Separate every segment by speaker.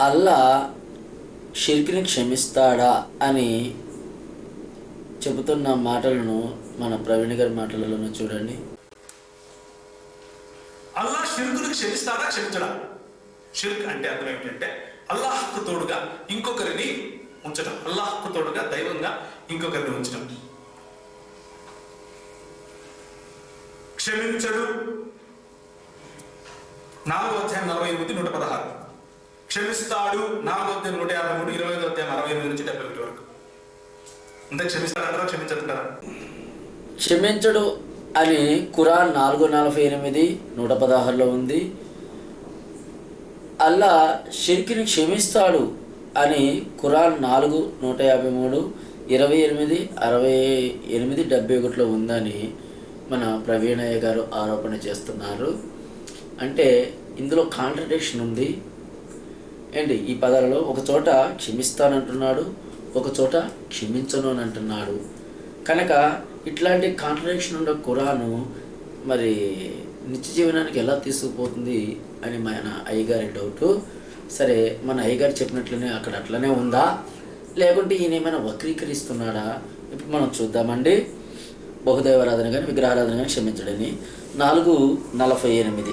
Speaker 1: అల్లా షిర్కిని క్షమిస్తాడా అని చెబుతున్న మాటలను మన ప్రవీణ్ గారి మాటలలో చూడండి.
Speaker 2: అల్లా షిర్కును క్షమిస్తాడా క్షమించడా? షిర్క్ అంటే అర్థం ఏమిటంటే అల్లాహ్కు తోడుగా ఇంకొకరిని ఉంచడం. అల్లాహ్కు తోడుగా దైవంగా ఇంకొకరిని ఉంచడం. క్షమించడు. నాలుగో అధ్యాయం నలభై ఎనిమిది నూట పదహారు. క్షమిస్తాడు. నాలుగో అధ్యాయం నూట యాభై మూడు ఇరవై ఐదో అధ్యాయం అరవై ఎనిమిది నుంచి డెబ్బై ఒకటి వరకు. అంతే క్షమిస్తాడంటారా క్షమించదంటారా
Speaker 1: క్షమించడు అని ఖురాన్ నాలుగు నలభై ఎనిమిది నూట పదహారులో ఉంది. అల్లా షిర్కిని క్షమిస్తాడు అని ఖురాన్ నాలుగు నూట యాభై మూడు ఇరవై ఎనిమిది అరవై ఎనిమిది డెబ్బై ఒకటిలో ఉందని మన ప్రవీణయ్య గారు ఆరోపణ చేస్తున్నారు. అంటే ఇందులో కాంట్రడిక్షన్ ఉంది. ఏంటి ఈ పదాలలో ఒక చోట క్షమిస్తానంటున్నాడు ఒక చోట క్షమించను అని అంటున్నాడు కనుక ఇట్లాంటి కాంట్రడిక్షన్ ఉన్న ఖురాను మరి నిత్య జీవనానికి ఎలా తీసుకుపోతుంది అని మన అయ్యగారి డౌటు సరే మన అయ్యగారు చెప్పినట్లనే అక్కడ అట్లనే ఉందా? లేకుంటే ఈయన ఏమైనా వక్రీకరిస్తున్నాడా? ఇప్పుడు మనం చూద్దామండి. బహుదైవారాధన కానీ విగ్రహారాధన కానీ క్షమించడని. నాలుగు నలభై ఎనిమిది.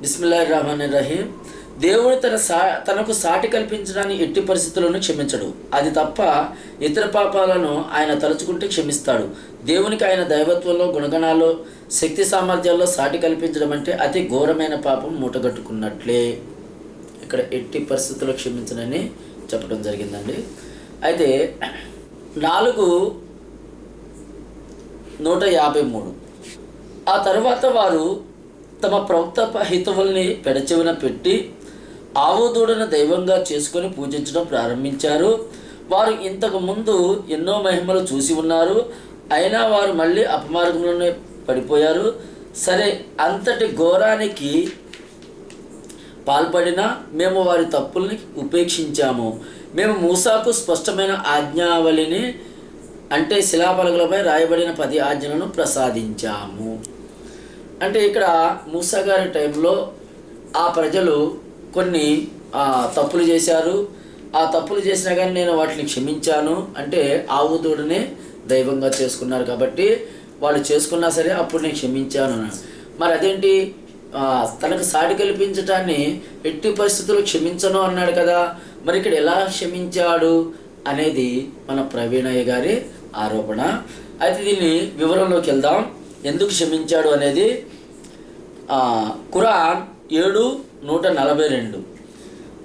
Speaker 1: బిస్మిల్లా రహమాన్ రహీం దేవుడు తన సా తనకు సాటి కల్పించడాన్ని ఎట్టి పరిస్థితుల్లోనూ క్షమించడు. అది తప్ప ఇతర పాపాలను ఆయన తలుచుకుంటే క్షమిస్తాడు. దేవునికి ఆయన దైవత్వంలో గుణగణాల్లో శక్తి సామర్థ్యాల్లో సాటి కల్పించడం అంటే అతి ఘోరమైన పాపం మూటగట్టుకున్నట్లే. ఇక్కడ ఎట్టి పరిస్థితుల్లో క్షమించనని చెప్పడం జరిగిందండి. అయితే నాలుగు నూట యాభై మూడు. ఆ తర్వాత వారు తమ ప్రవక్త హితవుల్ని పెడచెవిన పెట్టి ఆవు దూడను దైవంగా చేసుకొని పూజించడం ప్రారంభించారు. వారు ఇంతకు ముందు ఎన్నో మహిమలు చూసి ఉన్నారు. అయినా వారు మళ్ళీ అపమార్గంలోనే పడిపోయారు. సరే అంతటి ఘోరానికి పాల్పడినా మేము వారి తప్పుల్ని ఉపేక్షించాము. మేము మూసాకు స్పష్టమైన ఆజ్ఞావళిని అంటే శిలాపలకలపై రాయబడిన పది ఆజ్ఞలను ప్రసాదించాము. అంటే ఇక్కడ మూసా గారి టైంలో ఆ ప్రజలు కొన్ని తప్పులు చేశారు. ఆ తప్పులు చేసినా కానీ నేను వాటిని క్షమించాను. అంటే ఆవు దూడనే దైవంగా చేసుకున్నారు కాబట్టి వాళ్ళు చేసుకున్నా సరే అప్పుడు నేను క్షమించాను మరి అదేంటి తనకు సాటి కల్పించటాన్ని ఎట్టి పరిస్థితుల్లో క్షమించను అన్నాడు కదా. మరి ఇక్కడ ఎలా క్షమించాడు అనేది మన ప్రవీణయ్య గారి ఆరోపణ. అయితే దీన్ని వివరంలోకి వెళ్దాం. ఎందుకు క్షమించాడు అనేది ఖురాన్ ఏడు నూట నలభై రెండు.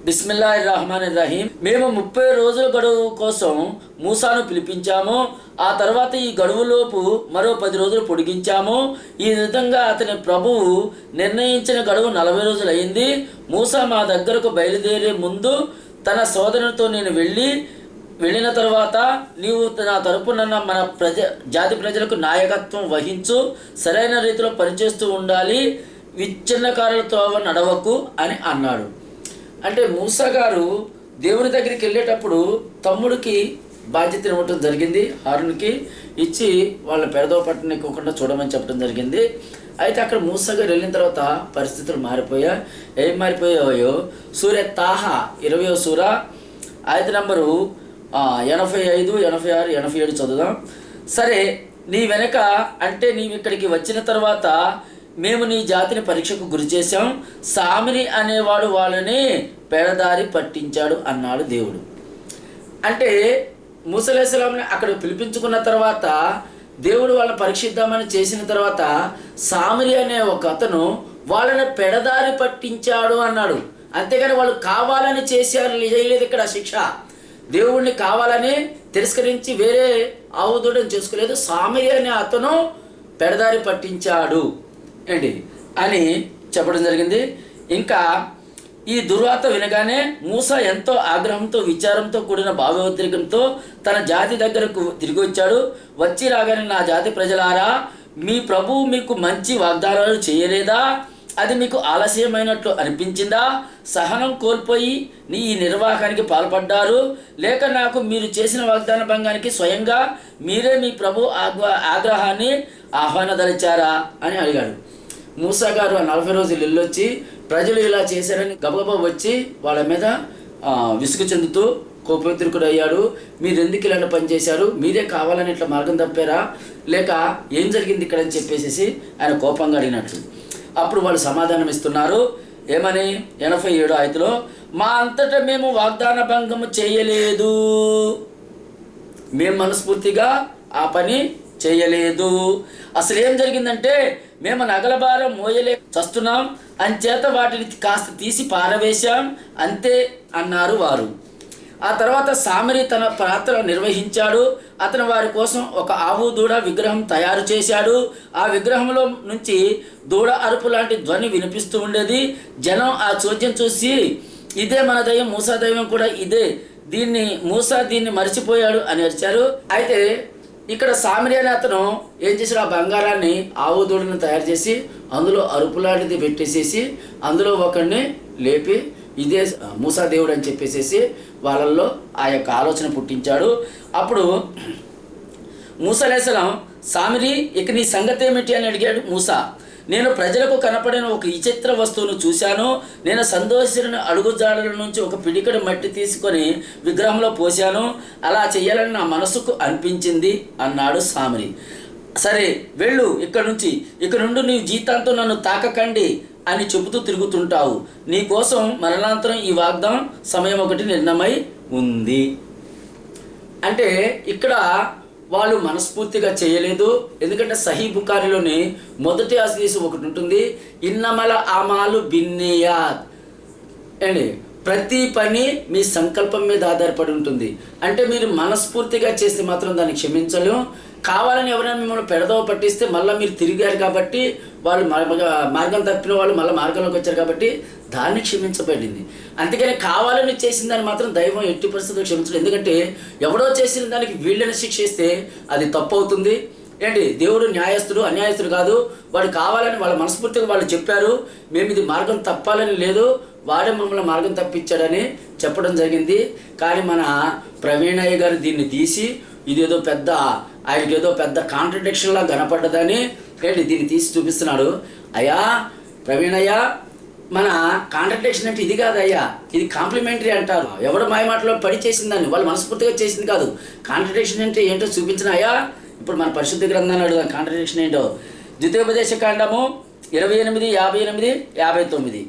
Speaker 1: బిస్మిల్లా రహమాన్ రహీం మేము ముప్పై రోజుల గడువు కోసం మూసాను పిలిపించాము. ఆ తర్వాత ఈ గడువులోపు మరో పది రోజులు పొడిగించాము. ఈ విధంగా అతని ప్రభువు నిర్ణయించిన గడువు నలభై రోజులు అయింది మూసా మా దగ్గరకు బయలుదేరే ముందు తన సోదరునితో నేను వెళ్ళి వెళ్ళిన తర్వాత నీవు నా తరపున మన ప్రజ జాతి ప్రజలకు నాయకత్వం వహించు. సరైన రీతిలో పనిచేస్తూ ఉండాలి. విచ్ఛిన్నకారులతో నడవకు అని అన్నాడు. అంటే మూసా గారు దేవుని దగ్గరికి వెళ్ళేటప్పుడు తమ్ముడికి బాధ్యత ఇవ్వటం జరిగింది హారునికి ఇచ్చి వాళ్ళ పెడదో ఎక్కువకుండా చూడమని చెప్పడం జరిగింది. అయితే అక్కడ మూసా గారు వెళ్ళిన తర్వాత పరిస్థితులు మారిపోయా ఏం మారిపోయాయో? సూర్య తాహా ఇరవయో సూర ఐదు నంబరు ఎనభై ఐదు ఎనభై ఆరు ఎనభై ఏడు చదువుదాం. సరే నీ వెనక అంటే నీవు ఇక్కడికి వచ్చిన తర్వాత మేము నీ జాతిని పరీక్షకు గురి చేశాం. సామిరి అనేవాడు వాళ్ళని పెడదారి పట్టించాడు అన్నాడు దేవుడు. అంటే ముసలేసలాంని అక్కడ పిలిపించుకున్న తర్వాత దేవుడు వాళ్ళని పరీక్షిద్దామని చేసిన తర్వాత సామిరి అనే ఒక అతను వాళ్ళని పెడదారి పట్టించాడు అన్నాడు. అంతేగాని వాళ్ళు కావాలని చేశారు చేయలేదు ఇక్కడ శిక్ష. దేవుణ్ణి కావాలని తిరస్కరించి వేరే ఆవుదూడని చేసుకోలేదు. సామిరి అనే అతను పెడదారి పట్టించాడు. ఏంటి? అని చెప్పడం జరిగింది. ఇంకా ఈ దుర్వార్త వినగానే మూస ఎంతో ఆగ్రహంతో విచారంతో కూడిన భావోద్రేకంతో తన జాతి దగ్గరకు తిరిగి వచ్చాడు. వచ్చి రాగానే నా జాతి ప్రజలారా మీ ప్రభువు మీకు మంచి వాగ్దానాలు చేయలేదా? అది మీకు ఆలస్యమైనట్లు అనిపించిందా? సహనం కోల్పోయి నీ ఈ నిర్వాహానికి పాల్పడ్డారు. లేక నాకు మీరు చేసిన వాగ్దాన భంగానికి స్వయంగా మీరే మీ ప్రభు ఆగ్వా ఆగ్రహాన్ని ఆహ్వానదలిచారా అని అడిగాడు. మూసా గారు ఆ నలభై రోజులు ఇల్లొచ్చి ప్రజలు ఇలా చేశారని గబగబా వచ్చి వాళ్ళ మీద విసుగు చెందుతూ కోపత్రికుడు అయ్యాడు మీరు ఎందుకు ఇలాంటి పని చేశారు? మీరే కావాలని ఇట్లా మార్గం తప్పారా? లేక ఏం జరిగింది ఇక్కడ అని చెప్పేసి ఆయన కోపంగా అడిగినట్లు. అప్పుడు వాళ్ళు సమాధానం ఇస్తున్నారు. ఏమని? ఎనభై ఏడు ఐదులో మా అంతటా మేము వాగ్దాన భంగము చేయలేదు. మేము మనస్ఫూర్తిగా ఆ పని చేయలేదు. అసలు ఏం జరిగిందంటే మేము నగల భారం మోయలే చస్తున్నాం. అంచేత వాటిని కాస్త తీసి పారవేశాం. అంతే అన్నారు వారు. ఆ తర్వాత సామరి తన పాత్ర నిర్వహించాడు. అతను వారి కోసం ఒక ఆవు దూడ విగ్రహం తయారు చేశాడు. ఆ విగ్రహంలో నుంచి దూడ అరుపు లాంటి ధ్వని వినిపిస్తూ ఉండేది. జనం ఆ చోద్యం చూసి ఇదే మన దైవం మూసా దైవం కూడా ఇదే. దీన్ని మూసా దీన్ని మర్చిపోయాడు అని అరిచారు. అయితే ఇక్కడ సామిరి అనే అతను ఏం చేశాడు? ఆ బంగారాన్ని ఆవు దూడను తయారు చేసి అందులో అరుపులాంటిది పెట్టేసేసి అందులో ఒకరిని లేపి ఇదే మూసా దేవుడు అని చెప్పేసేసి వాళ్ళల్లో ఆ యొక్క ఆలోచన పుట్టించాడు. అప్పుడు మూసలేసలం సామిరి ఇక నీ సంగతి ఏమిటి? అని అడిగాడు మూసా. నేను ప్రజలకు కనపడిన ఒక విచిత్ర వస్తువును చూశాను. నేను సంతోషిని అడుగుజాడల నుంచి ఒక పిడికడు మట్టి తీసుకొని విగ్రహంలో పోశాను. అలా చేయాలని నా మనసుకు అనిపించింది అన్నాడు సామిరి. సరే వెళ్ళు ఇక్కడ నుంచి. ఇక్కడ నుండి నీ జీతాంతో నన్ను తాకకండి అని చెబుతూ తిరుగుతుంటావు. నీ కోసం మరణాంతరం ఈ వాగ్దానం సమయం ఒకటి నిర్ణయమై ఉంది. అంటే ఇక్కడ వాళ్ళు మనస్ఫూర్తిగా చేయలేదు. ఎందుకంటే సహీ బుకారిలోని మొదటి ఆశీసు ఒకటి ఉంటుంది. ఇన్నమల ఆమాలు బిన్నియాత్ అండి ప్రతి పని మీ సంకల్పం మీద ఆధారపడి ఉంటుంది. అంటే మీరు మనస్ఫూర్తిగా చేస్తే మాత్రం దాన్ని క్షమించలేం. కావాలని ఎవరైనా మిమ్మల్ని పెడదవ పట్టిస్తే మళ్ళీ మీరు తిరిగారు కాబట్టి వాళ్ళు మార్గం తప్పిన వాళ్ళు మళ్ళీ మార్గంలోకి వచ్చారు కాబట్టి దాన్ని క్షమించబడింది. అందుకని కావాలని చేసిన దాన్ని మాత్రం దైవం ఎట్టి పరిస్థితుల్లో క్షమించడం. ఎందుకంటే ఎవడో చేసిన దానికి వీళ్ళని శిక్షిస్తే అది తప్పు అవుతుంది ఏంటి? దేవుడు న్యాయస్తుడు అన్యాయస్తుడు కాదు. వాడు కావాలని వాళ్ళ మనస్ఫూర్తిగా వాళ్ళు చెప్పారు. మేము ఇది మార్గం తప్పాలని లేదు. వాడే మమ్మల్ని మార్గం తప్పించాడని చెప్పడం జరిగింది. కానీ మన ప్రవీణయ్య గారు దీన్ని తీసి ఇదేదో పెద్ద ఆయనకి ఏదో పెద్ద కాంట్రడిక్షన్లా కనపడ్డదని ఏంటి దీన్ని తీసి చూపిస్తున్నాడు. అయ్యా ప్రవీణయ్య మన కాంట్రడిక్షన్ అంటే ఇది కాదయ్యా ఇది కాంప్లిమెంటరీ అంటారు. ఎవడు మాయమాటలో పడి చేసింది దాన్ని వాళ్ళు మనస్ఫూర్తిగా చేసింది కాదు. కాంట్రడిక్షన్ అంటే ఏంటో చూపించిన అయ్యా ఇప్పుడు మన పరిశుద్ధ గ్రంథాన్ని అడుగుదాం. కాంట్రడిక్షన్ ఏంటో? ద్వితీయోపదేశ కాండము ఇరవై ఎనిమిది యాభై ఎనిమిది యాభై తొమ్మిది.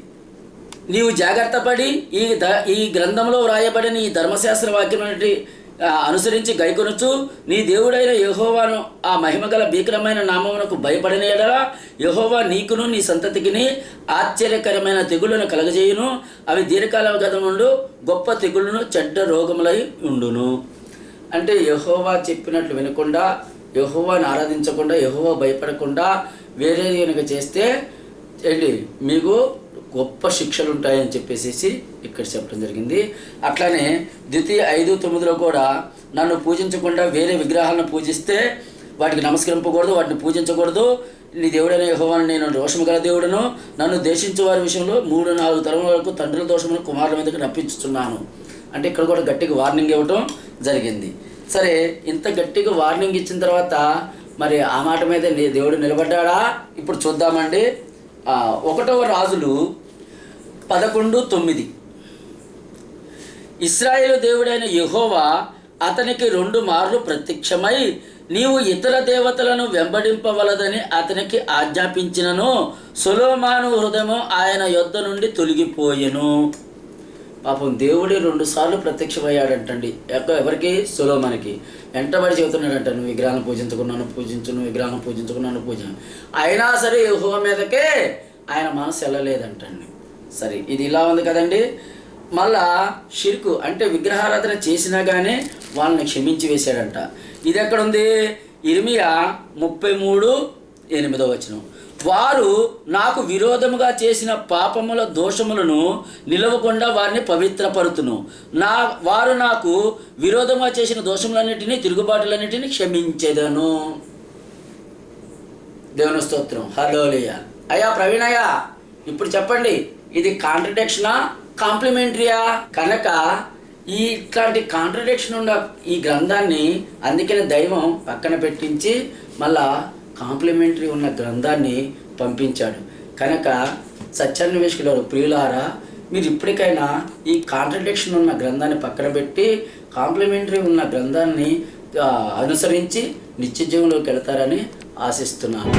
Speaker 1: నీవు జాగ్రత్త పడి ఈ ద ఈ గ్రంథంలో వ్రాయబడిన ఈ ధర్మశాస్త్ర వాక్యం అనుసరించి గైకొనుచు నీ దేవుడైన యహోవాను ఆ మహిమగల భీకరమైన నామమునకు భయపడిన యహోవా నీకును నీ సంతతికిని ఆశ్చర్యకరమైన తెగుళ్ళను కలగజేయును. అవి దీర్ఘకాల గతముండు గొప్ప తెగుళ్ళను చెడ్డ రోగములై ఉండును. అంటే యహోవా చెప్పినట్లు వినకుండా యహోవాను ఆరాధించకుండా యహోవా భయపడకుండా వేరే కనుక చేస్తే ఏంటి? మీకు గొప్ప శిక్షలు ఉంటాయని చెప్పేసి ఇక్కడ చెప్పడం జరిగింది. అట్లానే ద్వితీయ ఐదు తొమ్మిదిలో కూడా నన్ను పూజించకుండా వేరే విగ్రహాలను పూజిస్తే వాటికి నమస్కరింపకూడదు వాటిని పూజించకూడదు. నీ దేవుడైన యెహోవాను నేను రోషము గల దేవుడను. నన్ను దేశించే వారి విషయంలో మూడు నాలుగు తరముల వరకు తండ్రుల దోషమును కుమారుల మీదకి రప్పించుతున్నాను అంటే ఇక్కడ కూడా గట్టిగా వార్నింగ్ ఇవ్వటం జరిగింది. సరే ఇంత గట్టిగా వార్నింగ్ ఇచ్చిన తర్వాత మరి ఆ మాట మీద నీ దేవుడు నిలబడ్డాడా? ఇప్పుడు చూద్దామండి. ఒకటవ రాజులు పదకొండు తొమ్మిది. ఇస్రాయేలు దేవుడైన యహోవా అతనికి రెండు మార్లు ప్రత్యక్షమై నీవు ఇతర దేవతలను వెంబడింపవలదని అతనికి ఆజ్ఞాపించినను సులోమాను హృదయము ఆయన యొద్ద నుండి తొలగిపోయెను. పాపం దేవుడే రెండుసార్లు ప్రత్యక్షమయ్యాడంటండి. ఎవరికి? సులోమానికి. వెంటబడి చెబుతున్నాడంట నువ్వు విగ్రహాలను పూజించుకున్నాను పూజించు నువ్వు విగ్రహాలను పూజించుకున్నాను పూజ. అయినా సరే యెహోవా మీదకే ఆయన మనసు వెళ్ళలేదంటండి. సరే ఇది ఇలా ఉంది కదండి. మళ్ళా షిర్కు అంటే విగ్రహారాధన చేసినా కానీ వాళ్ళని క్షమించి వేశాడంట. ఇది ఎక్కడుంది? ఇర్మియా ముప్పై మూడు ఎనిమిదో వచనం. వారు నాకు విరోధముగా చేసిన పాపముల దోషములను నిలవకుండా వారిని పవిత్రపరుతును. నా వారు నాకు విరోధముగా చేసిన దోషములన్నిటినీ తిరుగుబాటులన్నిటినీ క్షమించేదను. దేవుని స్తోత్రం. హలోలియ అయ్యా ప్రవీణయ్య ఇప్పుడు చెప్పండి. ఇది కాంట్రడిక్షనా కాంప్లిమెంటరీయా కనుక ఈ ఇట్లాంటి కాంట్రడిక్షన్ ఉన్న ఈ గ్రంథాన్ని అందుకనే దైవం పక్కన పెట్టించి మళ్ళా కాంప్లిమెంటరీ ఉన్న గ్రంథాన్ని పంపించాడు. కనుక సత్యాన్వేషకులు ప్రియులారా మీరు ఇప్పటికైనా ఈ కాంట్రడిక్షన్ ఉన్న గ్రంథాన్ని పక్కన పెట్టి కాంప్లిమెంటరీ ఉన్న గ్రంథాన్ని అనుసరించి నిత్య జీవంలోకి వెళ్తారని ఆశిస్తున్నాను.